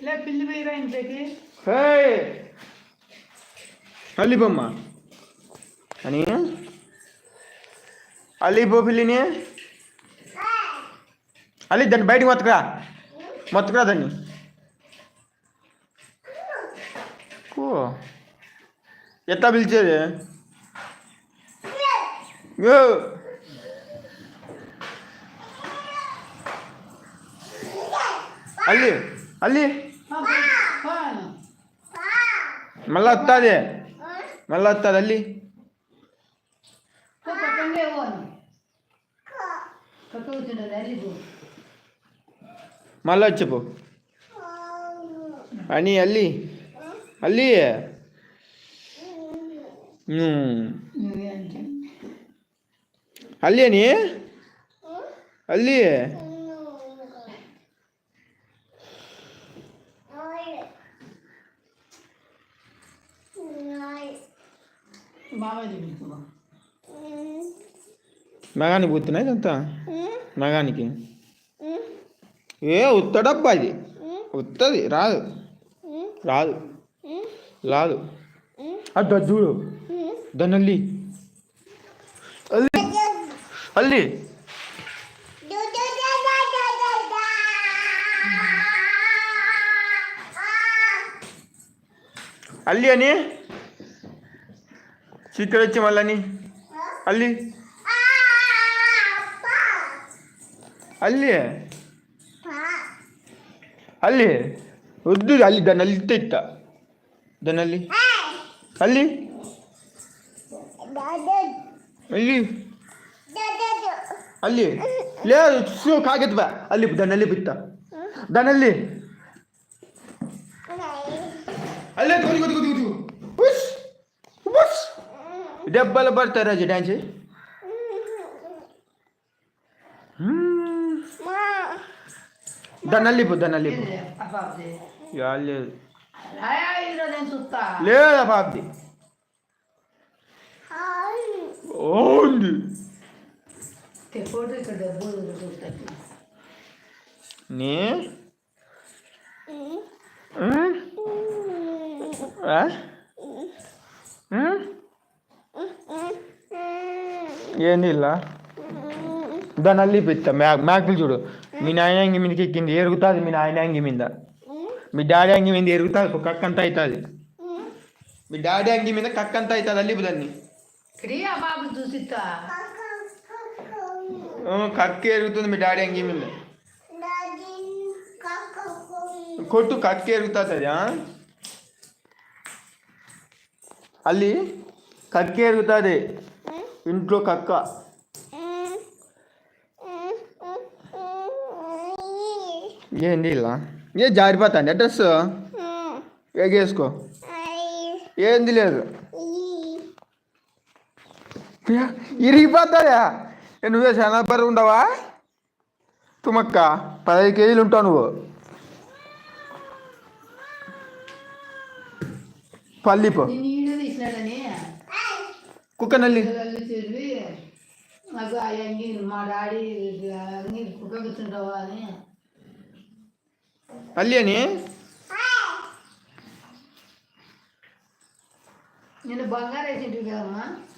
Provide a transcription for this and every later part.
ఇలా పిల్లి పోయిరా ఇంట్లోకి. హే! అని? అల్లి పో పిల్లిని. అల్లి దాన్ని బయటకు మొత్తకురా. మొత్తకురా దాన్ని. ఎట్లా పిలిచేది? ಅಲ್ಲಿ ಅಲ್ಲಿ. ಮಲ್ಲ ಹತ್ತಾದೆ ಮಲ್ಲ ಹತ್ತಾದ ಅಲ್ಲಿ. ಮಲ್ಲ ಹಚ್ಚಪ್ಪು ಅಣಿ ಅಲ್ಲಿ. ಅಲ್ಲಿ ಹ್ಞೂ అల్లి బాగా చూపించుకో మగానికి పోతున్నాయి ఇదంతా మగానికి ఏ ఉత్తడబ్బా ఇది ఉత్తది రాదు రాదు రాదు అడ్డు అది చూడు దాన్ని हल्ली अल्ली अनी चीतल मल अली अल अल उद्दू अल दन दन अली अली దాన్ని అల్లి అల్లి అల్లి అల్లి లేదు చూ కాకెత్తు బా అల్లి దాన్ని అల్లి పిత్త దాన్ని అల్లి అల్లే కొద్ది కొద్ది కొద్ది కొద్ది ఉష్ ఉష్ దెబ్బలు పడతారు రాజు డాన్స్ దాన్ని అల్లిపో నీ? ఏంది ఇలా దాన్ని అల్లి మ్యాక్ మ్యాక్లు చూడు మీ నాయన అంగి మీదకి ఎక్కింది ఎరుగుతుంది మీ నాయన అంగి మీద మీ డాడీ అంగి మీద ఎరుగుతుంది కక్క అంతా అవుతుంది మీ డాడీ అంగి మీద కక్క అంతా అవుతుంది అల్లి దాన్ని క్రియా బాబు చూసిస్తా కక్క ఎరుగుతుంది మీ డాడీ అంగి మీద. కొట్టు కక్క ఎరుగుతుంది? అల్లి కక్క ఎరుగుతుంది. ఇంట్లో కక్క. ఏంది ఇలా? ఏ జారిపోతాండి డ్రెస్ ఎగేసుకో ఏంది లేదు. ఏ, నువ్వే చాలా బరువు ఉండవా తుమక్క పదహైదు కేజీలు ఉంటావు నువ్వు పల్లిపో నేను ఈడు తీసినాడని కుక్క నల్లి పిల్లలు చదివి నాకు ఆ అంగి మా డాడీ అంగి కుక్క కూర్చుంటావా అని అల్లి అని నేను బంగారు వేసింటివి కదమ్మా ఇవ్వద్దప్పుడు ఎక్కడ పోయా?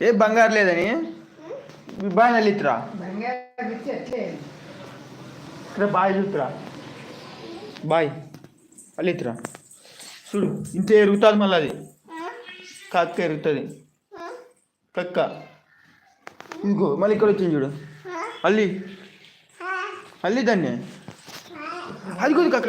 ఏ బంగారు లేదని? బాయ్ నల్లిత్రా బంగారు ఇచ్చి అట్లే. ఇక్కడ బాయ్ చూతురా బాయ్. అల్లిత్రా చూడు ఇంత ఎరుగుతుంది మళ్ళీ అది. కక్క ఎరుగుతుంది. కక్క. ఇంకో మళ్ళీ ఇక్కడ వచ్చింది చూడు. అల్లి. అల్లి దాన్ని. అది కూడా కక్క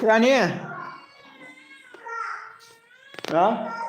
李安，啊？